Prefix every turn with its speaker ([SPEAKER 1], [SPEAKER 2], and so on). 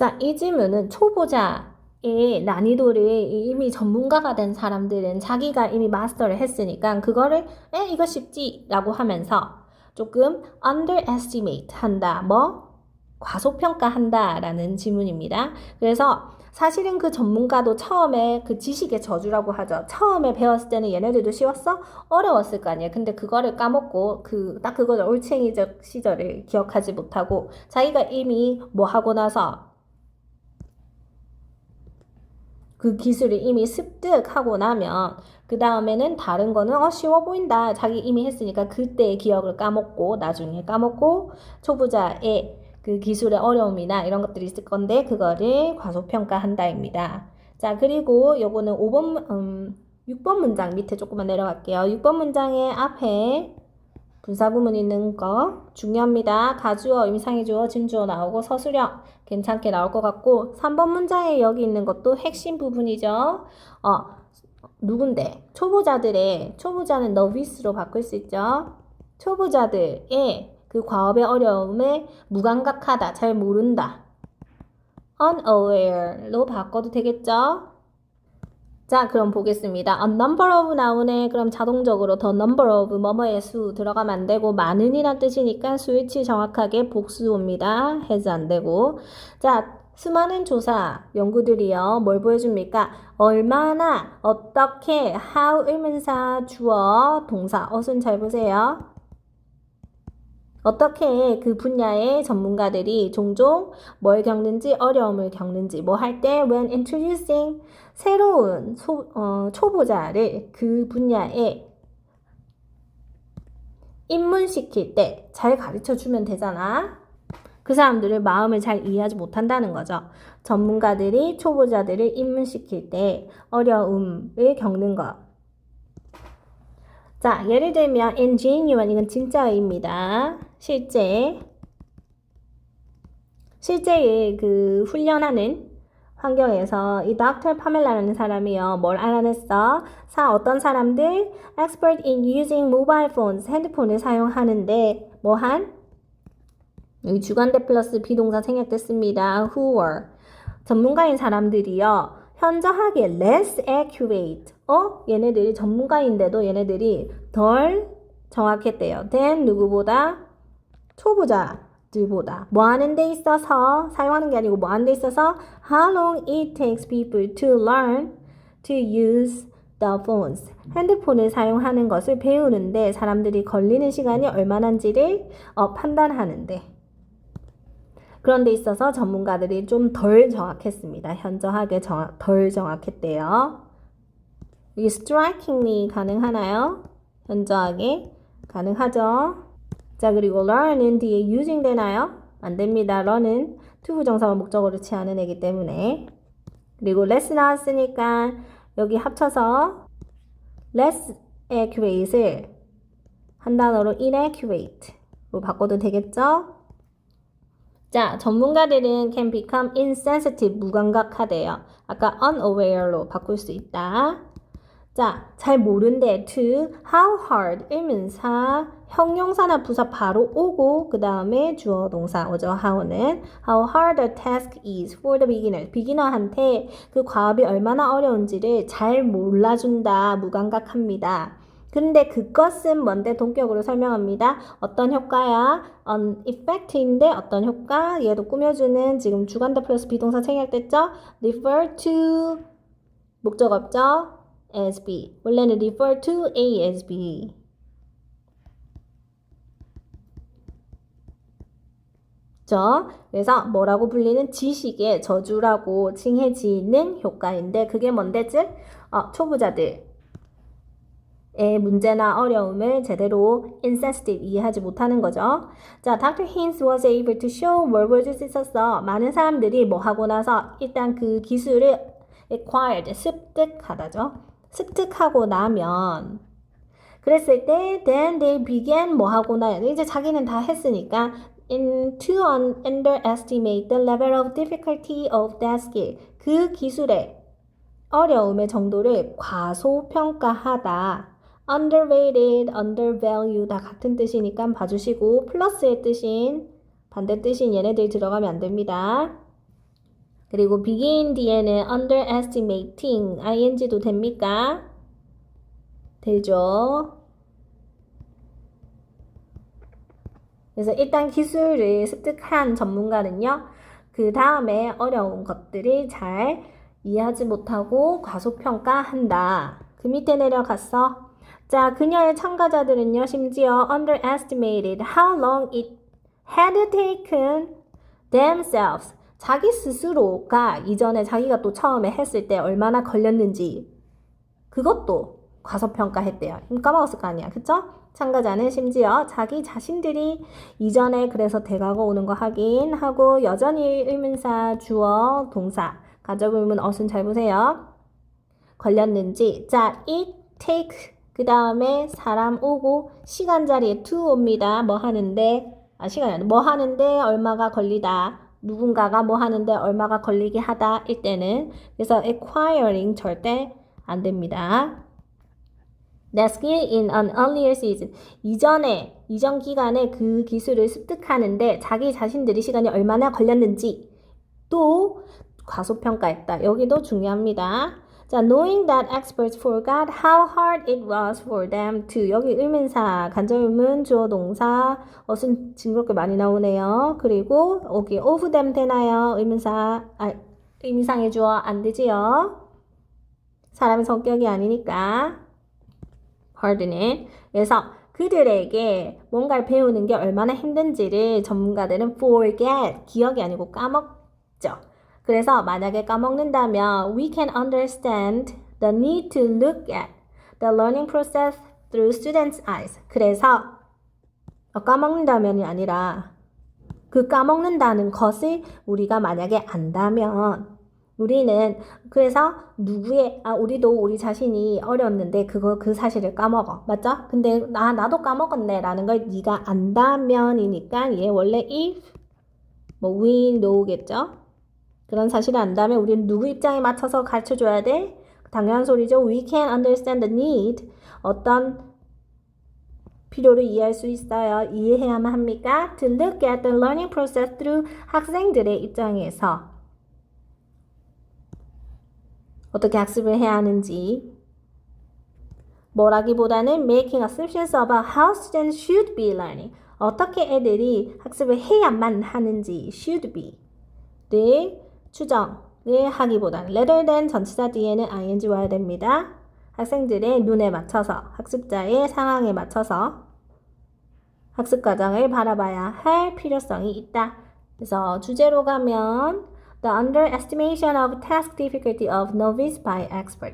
[SPEAKER 1] 자, 이 질문은 초보자의 난이도를 이미 전문가가 된 사람들은 자기가 이미 마스터를 했으니까 그거를 에 이거 쉽지 라고 하면서 조금 underestimate 한다. 뭐 과소평가한다 라는 질문입니다. 그래서 사실은 그 전문가도 처음에 그 지식의 저주라고 하죠. 처음에 배웠을 때는 얘네들도 쉬웠어? 어려웠을 거 아니에요. 근데 그거를 까먹고 그 딱 그거를 올챙이적 시절을 기억하지 못하고 자기가 이미 뭐 하고 나서 그 기술을 이미 습득하고 나면 그 다음에는 다른 거는 어 쉬워 보인다 자기 이미 했으니까 그때의 기억을 까먹고 나중에 까먹고 초보자의 그 기술의 어려움이나 이런 것들이 있을 건데 그거를 과소평가한다입니다. 자 그리고 요거는 5번 음, 6번 문장 밑에 조금만 내려갈게요. 6번 문장의 앞에 분사구문 있는 거 중요합니다. 가주어, 임상의주어, 진주어 나오고 서술형 괜찮게 나올 것 같고 3번 문장에 여기 있는 것도 핵심 부분이죠. 어, 누군데? 초보자들의 초보자는 너비스로 바꿀 수 있죠. 초보자들의 그 과업의 어려움에 무감각하다, 잘 모른다. unaware로 바꿔도 되겠죠? 자, 그럼 보겠습니다. a number of 나오네. 그럼 자동적으로 the number of 뭐뭐의 수 들어가면 안 되고 많은이란 뜻이니까 스위치 정확하게 복수 옵니다. has 안 되고. 자, 수많은 조사 연구들이요. 뭘 보여줍니까? 얼마나 어떻게 how 의문사 주어 동사 어순 잘 보세요. 어떻게 그 분야의 전문가들이 종종 뭘 겪는지 어려움을 겪는지 뭐 할 때 when introducing 새로운 소, 어, 초보자를 그 분야에 입문시킬 때 잘 가르쳐 주면 되잖아. 그 사람들을 마음을 잘 이해하지 못한다는 거죠. 전문가들이 초보자들을 입문시킬 때 어려움을 겪는 것. 자, 예를 들면 ingenuine 이건 진짜입니다. 실제 실제 그 훈련하는 환경에서 이 닥터 파멜라라는 사람이요. 뭘 알아냈어? 사 어떤 사람들 expert in using mobile phones 핸드폰을 사용하는데 뭐한 주관대 플러스 비동사 생략됐습니다. who were 전문가인 사람들이요. 현저하게 less accurate. 어? 얘네들이 전문가인데도 얘네들이 덜 정확했대요. than 누구보다 초보자들보다 뭐 하는 데 있어서 사용하는 게 아니고 뭐 하는 데 있어서 how long it takes people to learn to use the phones. 핸드폰을 사용하는 것을 배우는데 사람들이 걸리는 시간이 얼마나인지를 어, 판단하는데 그런 데 있어서 전문가들이 좀 덜 정확했습니다. 현저하게 정확, 덜 정확했대요. 이 strikingly 가능하나요? 현저하게 가능하죠. 자 그리고 learn은 뒤에 using 되나요? 안 됩니다. learn은 투부정사와 목적어로 취하는 애기 때문에 그리고 less 나왔으니까 여기 합쳐서 less accurate을 한 단어로 inaccurate로 바꿔도 되겠죠? 자, 전문가들은 can become insensitive, 무감각하대요. 아까 unaware로 바꿀 수 있다. 자, 잘 모른대 to how hard 의문사 형용사나 부사 바로 오고 그 다음에 주어 동사 오죠. how는 how hard a task is for the beginner. 비기너한테 그 과업이 얼마나 어려운지를 잘 몰라준다. 무감각합니다. 근데 그것은 뭔데 동격으로 설명합니다. 어떤 효과야? on effect인데 어떤 효과? 얘도 꾸며주는 지금 주관대 플러스 비동사 생략됐죠? refer to 목적 없죠? as B. 원래는 refer to A as B. 죠. 그래서 뭐라고 불리는 지식의 저주라고 칭해지는 효과인데 그게 뭔데 즉 어, 초보자들 의 문제나 어려움을 제대로 insensitive 이해하지 못하는 거죠. 자, Dr. Haynes was able to show 뭘 보여줄 수 있었어. 많은 사람들이 뭐 하고 나서 일단 그 기술을 acquired, 습득하다죠. 습득하고 나면 그랬을 때 then they began 뭐 하고 나 이제 자기는 다 했으니까 in to underestimate the level of difficulty of that skill 그 기술의 어려움의 정도를 과소평가하다 underrated, undervalue 다 같은 뜻이니까 봐주시고 플러스의 뜻인 반대 뜻인 얘네들 들어가면 안 됩니다. 그리고 begin 뒤에는 underestimating ing도 됩니까? 되죠. 그래서 일단 기술을 습득한 전문가는요, 그 다음에 어려운 것들을 잘 이해하지 못하고 과소평가한다. 그 밑에 내려갔어. 자, 그녀의 참가자들은요, 심지어 underestimated how long it had taken themselves. 자기 스스로가 이전에 자기가 또 처음에 했을 때 얼마나 걸렸는지 그것도 과소평가했대요. 힘 까먹었을 거 아니야. 그쵸? 참가자는 심지어 자기 자신들이 이전에 그래서 대가고 오는 거 확인하고 여전히 의문사 주어 동사 가족 의문 어순 잘 보세요. 걸렸는지 자 it take 그 다음에 사람 오고 시간 자리에 to 옵니다. 뭐 하는데 아 시간이 아니라 뭐 하는데 얼마가 걸리다 누군가가 뭐 하는데 얼마가 걸리게 하다 일 때는 그래서 acquiring 절대 안 됩니다. That skill in an earlier season. 이전에, 이전 기간에 그 기술을 습득하는데 자기 자신들이 시간이 얼마나 걸렸는지 또 과소평가했다. 여기도 중요합니다. 자, knowing that experts forgot how hard it was for them to. 여기 의문사, 간접의문, 주어 동사, 어순 징그럽게 많이 나오네요. 그리고 여기 of them 되나요? 의문사, 아, 의미상의 주어 안 되지요? 사람의 성격이 아니니까. hard는 그래서 그들에게 뭔가를 배우는 게 얼마나 힘든지를 전문가들은 forget 기억이 아니고 까먹죠. 그래서 만약에 까먹는다면 we can understand the need to look at the learning process through students' eyes. 그래서 어, 까먹는다면이 아니라 그 까먹는다는 것을 우리가 만약에 안다면 우리는 그래서 누구의 아 우리도 우리 자신이 어렸는데 그거 그 사실을 까먹어 맞죠? 근데 나 나도 까먹었네라는 걸 네가 안다면이니까 얘 원래 if 뭐 we know겠죠? 그런 사실을 안다면 우리는 누구 입장에 맞춰서 가르쳐 줘야 돼? 당연한 소리죠. We can understand the need. 어떤 필요를 이해할 수 있어요. 이해해야만 합니까? To look at the learning process through 학생들의 입장에서 어떻게 학습을 해야 하는지 뭐라기보다는 making assumptions about how students should be learning 어떻게 애들이 학습을 해야만 하는지 should be를 추정을 하기보다는 rather than 전치사 뒤에는 ing 와야 됩니다. 학생들의 눈에 맞춰서 학습자의 상황에 맞춰서 학습 과정을 바라봐야 할 필요성이 있다. 그래서 주제로 가면 The underestimation of task difficulty of novice by expert.